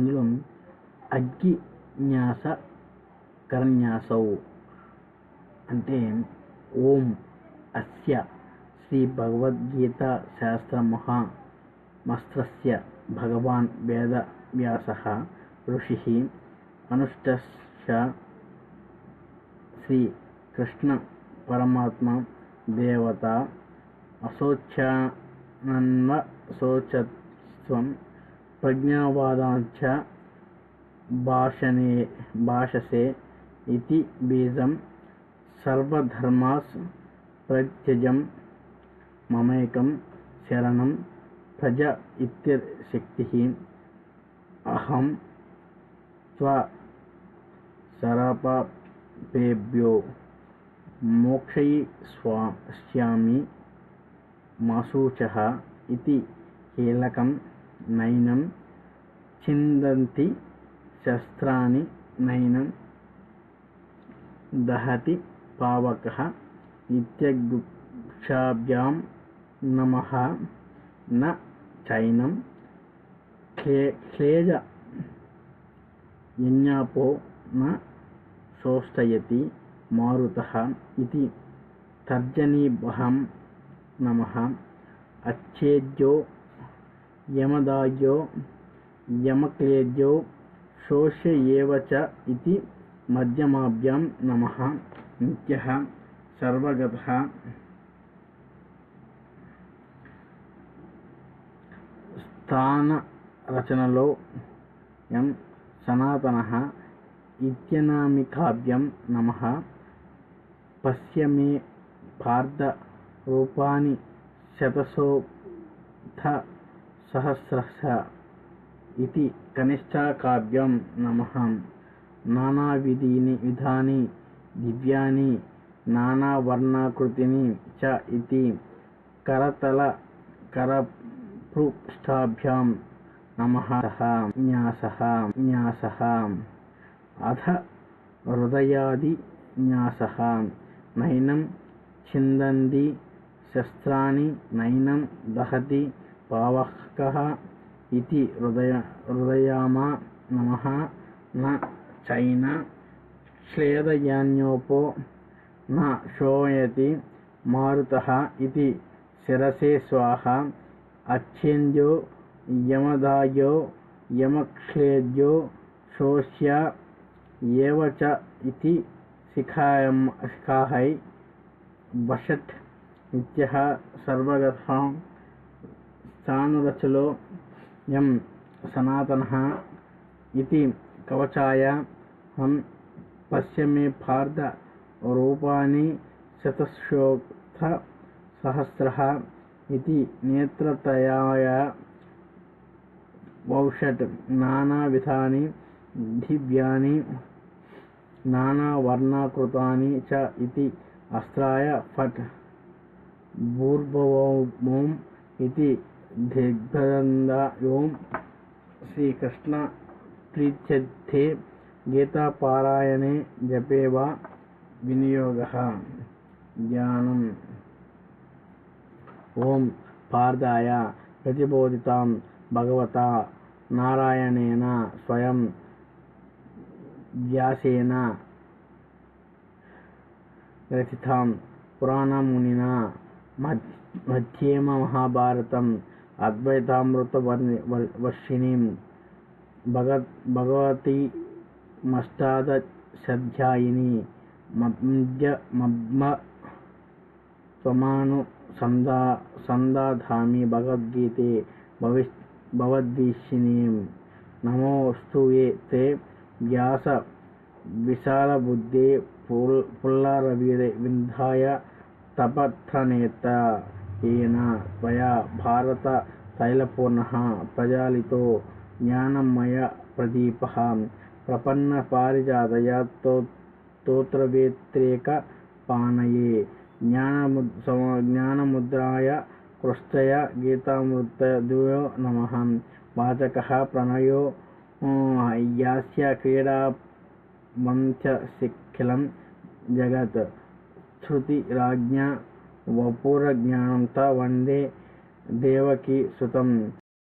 అందులో అగ్గిన్యాస కరన్యాసౌ అంటే ఓం అస్య శ్రీ భగవద్గీత శాస్త్ర మహామస్త్రస్య భగవాన్ వేదవ్యాసः ఋషి అనుష్టశ్చ శ్రీ కృష్ణ పరమాత్మ దేవత అశోచ్యానన్వశోచత్వం प्रज्ञावादाञ्च भाषणे भाषसे इति बीजं सर्वधर्मास् प्रत्यजं ममेकं शरणं भज इत्यशक्तिः। अहं त्वा शरापापेभ्यो मोक्षयिष्यामि मासूचः इति कीलकं नैनं చిందంతి శస్త్రాణి నైనం దహతి పావకः ఇత్యగుక్షాభ్యాం నమః న చైనం క్లేజ యజ్ఞాపో న శోష్టయతి మారుతः ఇది తర్జనీభం నమః అచ్చేద్యో యమదాయ్యో యమక్లేద్యో శోష్య ఏవ చ ఇది మధ్యమాభ్యాం నమః నిత్యः సర్వగతः స్థానరచనలో యం సనాతనः ఇత్యనామికాభ్యం నమః పశ్య మే పార్థ రూపాని శతశోథ సహస్రశ इति कनिष्ठाकाव्यं नमः नानाविधीनि विधानि दिव्यानि नानावर्णाकृतिनि च इति करतलकरपृष्ठाभ्यां नमः। न्यासः न्यासः अथ हृदयादिन्यासः नैनं छिन्दन्ति शस्त्राणि नैनं दहति पावकः పావకः ఇది హృదయ హృదయామా నమః న చైన శ్లేదయాన్యోపో న శోయతి మారుతः ఇది శిరసే స్వాహ అచ్ఛేద్యో యమదాయో యమక్లేద్యో శోష్య ఏవ చ ఇది శిఖాహై వషట్ నిత్యः సర్వగతः స్థానరచలో యం సనాతనः ఇది కవచాయ హం పశ్య మే పార్థ రూపాని శతశోథ సహస్రः ఇది నేత్రతయాయ వౌషట్ నానావిధాని దివ్యాని నానావర్ణాకృతాని చ ఇది అస్త్రాయ ॐ श्रीकृष्णप्रीत्यर्थे गीतापारायणे जपे वनियोग। ज्ञान ज्ञानम्। ॐ पार्दाय प्रतिबोधितां भगवता नारायणेन स्वयं व्यासेन मुनिना पुराणमुनिना मध्येममहाभारतं వ్యాసేన రచితాం పురాణమునినా మధ్యేమ మహాభారతం అద్వైతామృతవర్షిణీం భగత్ భగవతీమష్టాదశాధ్యాయిని మధ్య మధ్మ త్వమాను సందా సందాధామి భగవద్గీతే భవిష్ భవద్విషిణీం నమోస్తు తే వ్యాస విశాలబుద్ధే పుల్ పుల్లారవిందాయ తపత్రనేత ఏన త్వయా భారత तैलपूर्ण प्रज्वलि ज्ञानमय प्रदीप प्रपन्न पारिजात स्तोत्रव्यतिरेकपानये ज्ञानमुद् ज्ञानमुद्राय कृष्टय गीतामृतदुयो नमः वाचकः प्रणयो यास्य क्रीडामन्थ्यखिलं जगत श्रुतिराज वपुरज्ञानं त वंदे देवकी सुतम।